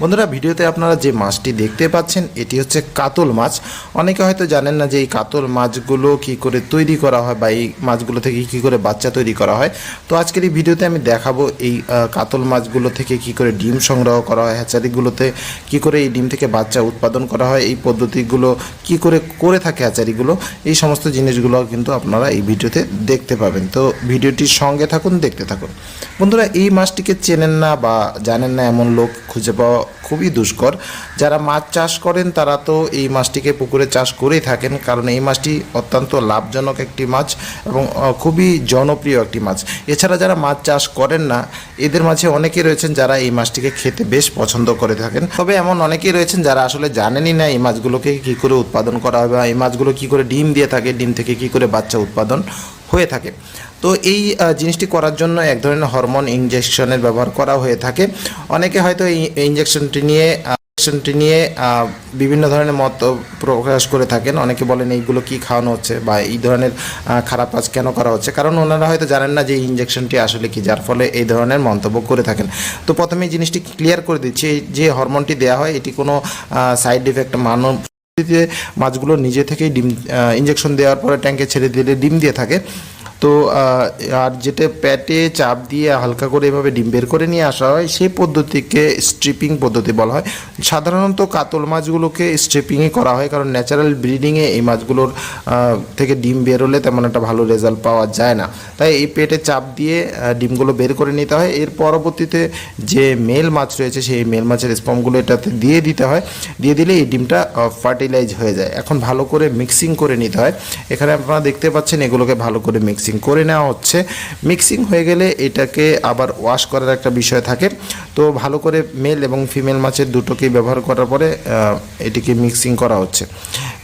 বন্ধুরা, ভিডিওতে আপনারা যে মাছটি দেখতে পাচ্ছেন, এটি হচ্ছে কাতল মাছ। অনেকে হয়তো জানেন না যে এই কাতল মাছগুলো কি করে তৈরি করা হয় বা এই মাছগুলো থেকে কি করে বাচ্চা তৈরি করা হয়। তো আজকের এই ভিডিওতে আমি দেখাবো এই কাতল মাছগুলো থেকে কি করে ডিম সংগ্রহ করা হয়, হ্যাচারিগুলোতে কি করে এই ডিম থেকে বাচ্চা উৎপাদন করা হয়, এই পদ্ধতিগুলো কি করে করে থাকে হ্যাচারিগুলো, এই সমস্ত জিনিসগুলো কিন্তু আপনারা এই ভিডিওতে দেখতে পাবেন। তো ভিডিওটির সঙ্গে থাকুন, দেখতে থাকুন। বন্ধুরা, এই মাছটিকে চেনেন না বা জানেন না এমন লোক খুঁজে পাওয়া খুবই দুষ্কর। যারা মাছ চাষ করেন, তারা তো এই মাছটিকে পুকুরে চাষ করেই থাকেন, কারণ এই মাছটি অত্যন্ত লাভজনক একটি মাছ এবং খুবই জনপ্রিয় একটি মাছ। এছাড়া যারা মাছ চাষ করেন না, এদের মাঝে অনেকেই রয়েছেন যারা এই মাছটিকে খেতে বেশ পছন্দ করে থাকেন। তবে এমন অনেকেই রয়েছেন যারা আসলে জানেনই না এই মাছগুলোকে কী করে উৎপাদন করা হয় বা এই মাছগুলো কী করে ডিম দিয়ে থাকে, ডিম থেকে কী করে বাচ্চা উৎপাদন। হয়ে থাকে। তো এই জিনিসটি করার জন্য এক ধরনের হরমোন ইঞ্জেকশনের ব্যবহার করা হয়ে থাকে। অনেকে হয়তো এই ইঞ্জেকশনটি নিয়ে ইঞ্জেকশনটি নিয়ে বিভিন্ন ধরনের মত প্রকাশ করে থাকেন। অনেকে বলেন, এইগুলো কি খাওয়ানো হচ্ছে? বা এই ধরনের খারাপ কাজ কেন করা হচ্ছে? কারণ ওনারা হয়তো জানেন না যে এই ইঞ্জেকশনটি আসলে কি, যার ফলে এই ধরনের মন্তব্য করে থাকেন। তো প্রথমে এই জিনিসটি ক্লিয়ার করে দিচ্ছি, যে হরমোনটি দেওয়া হয়, এটি কোনো সাইড ইফেক্ট মানব মাছগুলো নিজে থেকেই ডিম ইঞ্জেকশন দেওয়ার পরে ট্যাঙ্কে ছেড়ে দিলে ডিম দিয়ে থাকে। তো আর যেটা প্যাটে চাপ দিয়ে হালকা করে এভাবে ডিম বের করে নিয়ে আসা হয়, সেই পদ্ধতিকে স্ট্রিপিং পদ্ধতি বলা হয়। সাধারণত কাতল মাছগুলোকে স্ট্রিপিংই করা হয়, কারণ ন্যাচারাল ব্রিডিংয়ে এই মাছগুলোর থেকে ডিম বেরোলে তেমন একটা ভালো রেজাল্ট পাওয়া যায় না। তাই এই পেটে চাপ দিয়ে ডিমগুলো বের করে নিতে হয়। এর পরবর্তীতে যে মেল মাছ রয়েছে, সেই মেল মাছের স্পমগুলো এটাতে দিয়ে দিতে হয়। দিয়ে দিলে এই ডিমটা ফার্টিলাইজ হয়ে যায়। এখন ভালো করে মিক্সিং করে নিতে হয়। এখানে আপনারা দেখতে পাচ্ছেন এগুলোকে ভালো করে মিক্সিং করে নেওয়া হচ্ছে। মিক্সিং হয়ে গেলে এটাকে আবার ওয়াশ করার একটা বিষয় থাকে। তো ভালো করে মেল এবং ফিমেল মাছের দুটোকেই ব্যবহার করার পরে এটিকে মিক্সিং করা হচ্ছে।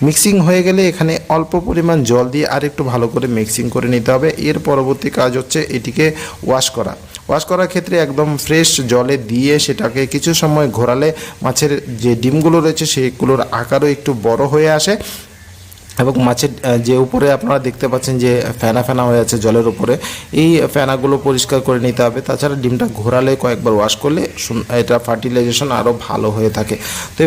মিক্সিং হয়ে গেলে এখানে অল্প পরিমাণ জল দিয়ে আর একটু ভালো করে মিক্সিং করে নিতে হবে। এর পরবর্তী কাজ হচ্ছে এটিকে ওয়াশ করা। ওয়াশ করার ক্ষেত্রে একদম ফ্রেশ জলে দিয়ে সেটাকে কিছু সময় ঘোরালে মাছের যে ডিমগুলো রয়েছে, সেগুলোর আকারও একটু বড় হয়ে আসে। এবং মাছের যে উপরে আপনারা দেখতে পাচ্ছেন যে ফেনা ফেনা হয়ে আছে জলের উপরে, এই ফ্যানাগুলো পরিষ্কার করে নিতে হবে। তাছাড়া ডিমটা ঘোরালে কয়েকবার ওয়াশ করলে এটা ফার্টিলাইজেশন আরও ভালো হয়ে থাকে। তো